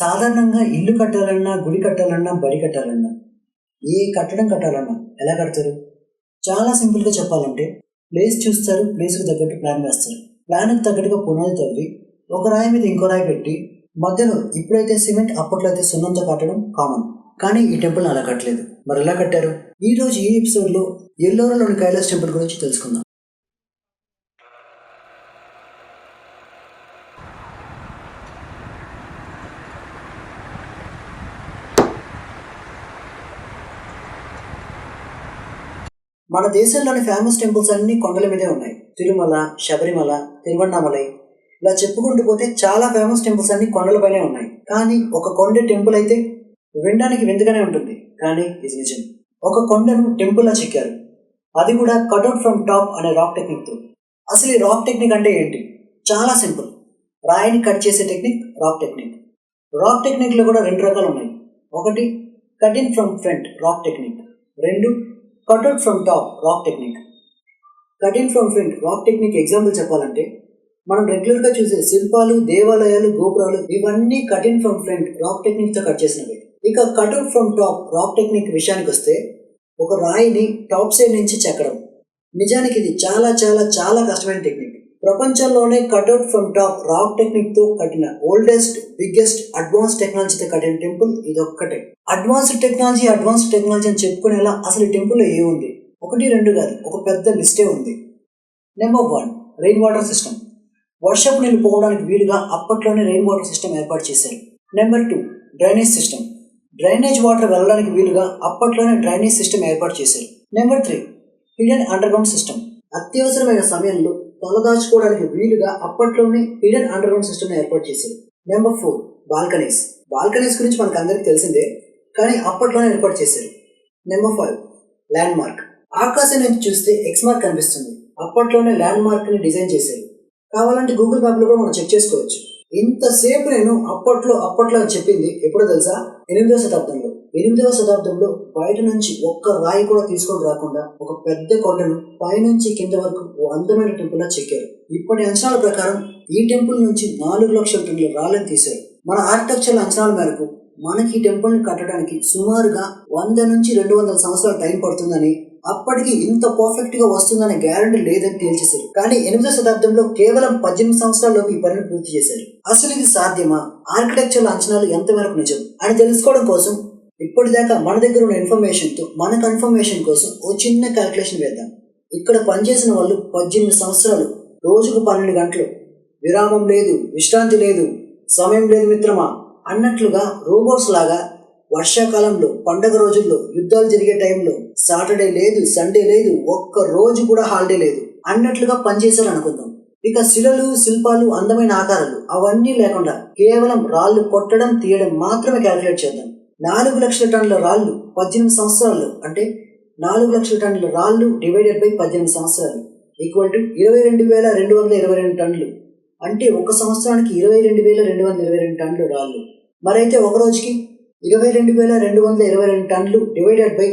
సాధారణంగా ఇల్లు కట్టాలన్నా గుడి కట్టాలన్నా బడి కట్టాలన్నా ఏ కట్టడం కట్టాలన్నా ఎలా కడతారు? చాలా సింపుల్గా చెప్పాలంటే ప్లేస్ చూస్తారు ప్లేస్కి తగ్గట్టు ప్లాన్ వేస్తారు. ప్లాన్కి తగ్గట్టుగా పునాది తవ్వి ఒక రాయి మీద ఇంకో రాయి పెట్టి మధ్యలో ఇప్పుడైతే సిమెంట్ అప్పట్లో అయితే సున్నంతో కట్టడం కామన్. కానీ ఈ టెంపుల్ అలా కట్టలేదు. మరి ఎలా కట్టారు? ఈ రోజు ఈ ఎపిసోడ్లో ఎల్లోరలోని కైలాస్ టెంపుల్ గురించి తెలుసుకుందాం. మన దేశంలోని ఫేమస్ టెంపుల్స్ అన్ని కొండల మీదే ఉన్నాయి. తిరుమల శబరిమల తిరువన్నామలై. ఇలా చెప్పుకుంటూ పోతే చాలా ఫేమస్ టెంపుల్స్ అన్ని కొండలపైనే ఉన్నాయి. కానీ ఒక కొండ టెంపుల్ అయితే వినడానికి వింతగానే ఉంటుంది. కానీ ఇది నిజం. ఒక కొండను టెంపుల్లా చెక్కారు. అది కూడా కట్అవుట్ ఫ్రమ్ టాప్ అనే రాక్ టెక్నిక్తో అసలు ఈ రాక్ టెక్నిక్ అంటే ఏంటి? చాలా సింపుల్ రాయిని కట్ చేసే టెక్నిక్ రాక్ టెక్నిక్ రాక్ టెక్నిక్లో కూడా రెండు రకాలు ఉన్నాయి. ఒకటి cutting from front rock technique రెండు cut out from top rock technique cutting from front rock technique example చెప్పాలంటే మనం రెగ్యులర్గా చూసే శిల్పాలు దేవాలయాలు గోపురాలు ఇవన్నీ కటింగ్ ఫ్రమ్ ఫ్రంట్ రాక్ టెక్నిక్తో కట్ చేసినవి. ఇక cut out from top rock technique విషయానికి వస్తే ఒక రాయిని టాప్ సైడ్ నుంచి చెక్కడం. నిజానికి ఇది చాలా చాలా చాలా కష్టమైన టెక్నిక్ ప్రపంచంలోనే కట్అవుట్ ఫ్రమ్ టాప్ రాక్ టెక్నిక్తో కట్టిన ఓల్డెస్ట్ బిగ్గెస్ట్ అడ్వాన్స్ టెక్నాలజీతో కట్టిన టెంపుల్ ఇది ఒక్కటే అడ్వాన్స్డ్ టెక్నాలజీ అడ్వాన్స్డ్ టెక్నాలజీ అని చెప్పుకునేలా అసలు ఈ టెంపుల్లో ఏముంది ఒకటి రెండు కాదు ఒక పెద్ద లిస్టే ఉంది. Number one rain water system వర్షపు నీళ్ళు పోవడానికి వీలుగా అప్పట్లోనే రెయిన్ వాటర్ సిస్టమ్ ఏర్పాటు చేశారు. Number two drainage system drainage water వెళ్ళడానికి వీలుగా అప్పట్లోనే డ్రైనేజ్ సిస్టమ్ ఏర్పాటు చేశారు. Number three hidden underground system అత్యవసరమైన సమయంలో తలదాచుకోవడానికి వీలుగా అప్పట్లోనే హిడెన్ అండర్ గ్రౌండ్ సిస్టమ్ ఏర్పాటు చేశారు నెంబర్ ఫోర్ బాల్కనీస్ బాల్కనీస్ గురించి మనకు అందరికీ తెలిసిందే కానీ అప్పట్లోనే ఏర్పాటు చేశారు. నెంబర్ ఫైవ్ ల్యాండ్ మార్క్ ఆకాశం నుంచి చూస్తే ఎక్స్ మార్క్ కనిపిస్తుంది. అప్పట్లోనే ల్యాండ్ మార్క్ని డిజైన్ చేశారు. కావాలంటే గూగుల్ మ్యాప్లో కూడా మనం చెక్ చేసుకోవచ్చు. ఇంతసేపు నేను అప్పట్లో అప్పట్లో అని చెప్పింది ఎప్పుడో తెలుసా? ఎనిమిదో శతాబ్దంలో. ఎనిమిదవ శతాబ్దంలో బయట నుంచి ఒక్క రాయి కూడా తీసుకొని రాకుండా ఒక పెద్ద కొండను పైనుంచి కింద వరకు ఓ అందమైన టెంపుల్ లా చెక్కారు. ఇప్పటి అంచనాల ప్రకారం ఈ టెంపుల్ నుంచి నాలుగు లక్షల టన్నుల రాళ్ళని తీశారు. మన ఆర్కిటెక్చర్ అంచనాల మేరకు మనకి ఈ టెంపుల్ని కట్టడానికి సుమారుగా వంద నుంచి రెండు వందల సంవత్సరాల టైం పడుతుందని అప్పటికి ఇంత పర్ఫెక్ట్గా వస్తుందనే గ్యారంటీ లేదని తేల్చేశారు. కానీ ఎనిమిదో శతాబ్దంలో కేవలం పద్దెనిమిది సంవత్సరాల్లోకి ఈ పనిని పూర్తి చేశారు. అసలు ఇది సాధ్యమా? ఆర్కిటెక్చర్ అంచనాలు ఎంతవరకు నిజం? అని తెలుసుకోవడం కోసం ఇప్పటిదాకా మన దగ్గర ఉన్న ఇన్ఫర్మేషన్తో మన కన్ఫర్మేషన్ కోసం ఓ చిన్న క్యాల్కులేషన్ వేద్దాం. ఇక్కడ పనిచేసిన వాళ్ళు పద్దెనిమిది సంవత్సరాలు రోజుకు పన్నెండు గంటలు. విరామం లేదు విశ్రాంతి లేదు సమయం లేదు మిత్రమా? అన్నట్లుగా రోబోట్స్ లాగా వర్షాకాలంలో పండగ రోజుల్లో యుద్ధాలు జరిగే టైంలో సాటర్డే లేదు సండే లేదు ఒక్క రోజు కూడా హాలిడే లేదు అన్నట్లుగా పనిచేశారు అనుకుందాం. ఇక శిలలు శిల్పాలు అందమైన ఆకారాలు అవన్నీ లేకుండా కేవలం రాళ్ళు కొట్టడం తీయడం మాత్రమే క్యాల్కులేట్ చేద్దాం. నాలుగు లక్షల టన్నుల రాళ్ళు పద్దెనిమిది సంవత్సరాలు అంటే నాలుగు లక్షల టన్నుల రాళ్ళు డివైడెడ్ బై పద్దెనిమిది సంవత్సరాలు ఈక్వల్ టు ఇరవై రెండు వేల రెండు వందల ఇరవై రెండు టన్నులు. అంటే ఒక సంవత్సరానికి ఇరవై రెండు వేల రెండు వందల ఇరవై రెండు టన్నులు రాళ్ళు. మరైతే ఒక రోజుకి ఇరవై రెండు వేల రెండు వందల ఇరవై రెండు టన్నులు డివైడెడ్ బై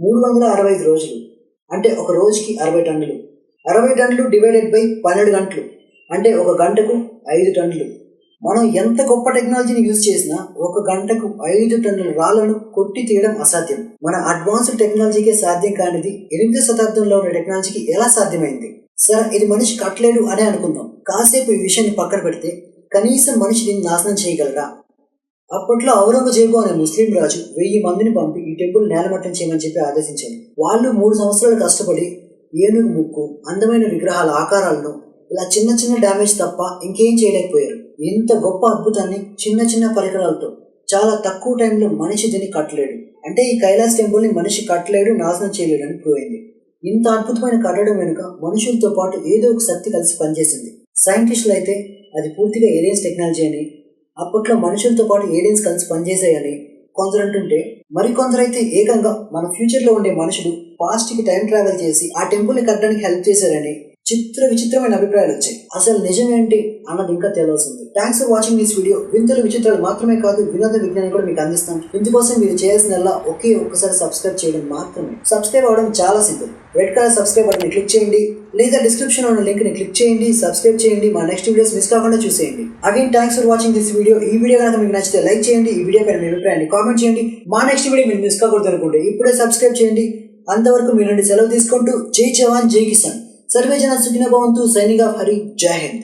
మూడు వందల అరవై ఐదు రోజులు. అంటే ఒక రోజుకి అరవై టన్నులు. అరవై టన్నులు డివైడెడ్ బై పన్నెండు గంటలు. అంటే ఒక గంటకు ఐదు టన్నులు. మనం ఎంత గొప్ప టెక్నాలజీని యూజ్ చేసినా ఒక గంటకు ఐదు టన్నుల రాళ్ళను కొట్టి తీయడం అసాధ్యం. మన అడ్వాన్స్డ్ టెక్నాలజీకే సాధ్యం కానిది ఎనిమిదో శతాబ్దంలో ఉన్న టెక్నాలజీకి ఎలా సాధ్యమైంది? సరే ఇది మనిషి కట్టలేడు అనే అనుకుందాం. కాసేపు ఈ విషయాన్ని పక్కన పెడితే కనీసం మనిషి దీన్ని నాశనం చేయగలరా అప్పట్లో ఔరంగజేబు అనే ముస్లిం రాజు వెయ్యి మందిని పంపి ఈ టెంపుల్ నేలమట్టం చేయమని చెప్పి ఆదేశించాడు. వాళ్ళు మూడు సంవత్సరాలు కష్టపడి ఏనుగు ముక్కు అందమైన విగ్రహాల ఆకారాలను ఇలా చిన్న చిన్న డ్యామేజ్ తప్ప ఇంకేం చేయలేకపోయారు. ఇంత గొప్ప అద్భుతాన్ని చిన్న చిన్న పరికరాలతో చాలా తక్కువ టైంలో మనిషి దీన్ని కట్టలేడు. అంటే ఈ కైలాస్ టెంపుల్ని మనిషి కట్టలేడు నాశనం చేయలేడు అని ప్రూవ్ అయింది. ఇంత అద్భుతమైన కట్టడం వెనుక మనుషులతో పాటు ఏదో ఒక శక్తి కలిసి పనిచేసింది. సైంటిస్టులు అయితే అది పూర్తిగా ఏలియన్స్ టెక్నాలజీ అని అప్పట్లో మనుషులతో పాటు ఏలియన్స్ కలిసి పనిచేసాయని కొందరు అంటుంటే మరికొందరైతే ఏకంగా మన ఫ్యూచర్లో ఉండే మనుషులు పాస్ట్కి టైం ట్రావెల్ చేసి ఆ టెంపుల్ని కట్టడానికి హెల్ప్ చేశారని చిత్ర విచిత్రమైన అభిప్రాయాలు వచ్చాయి. అసలు నిజమేంటి అన్నది ఇంకా తెలియాల్సింది thanks for watching this video వింతలు విచిత్రాలు మాత్రమే కాదు వినోద విజ్ఞానం కూడా మీకు అందిస్తాం ఇందుకోసం మీరు చేయాల్సిందల్లా ఒకే ఒక్కసారి సబ్స్క్రైబ్ చేయడం మాత్రమే. సబ్స్క్రైబ్ అవ్వడం చాలా simple. Red colour subscribe button click చేయండి. లేదా డిస్క్రిప్షన్ ఉన్న లింక్ని క్లిక్ చేయండి. సబ్స్క్రైబ్ చేయండి. మా నెక్స్ట్ వీడియోస్ మిస్ కాకుండా చూసేయండి. Again thanks for watching this video ఈ వీడియో కనుక మీకు నచ్చితే లైక్ చేయండి. ఈ వీడియో పైన మీ అభిప్రాయాన్ని కామెంట్ చేయండి. మా నెక్స్ట్ వీడియో మీరు మిస్ కాకూడదు అనుకుంటే ఇప్పుడే సబ్స్క్రైబ్ చేయండి. అంతవరకు మీ నుండి సెలవు తీసుకుంటూ జై జవాన్ జై కిసాన్. सर्वे जन सुखिनो सैनिक हरी हरि जय हिंद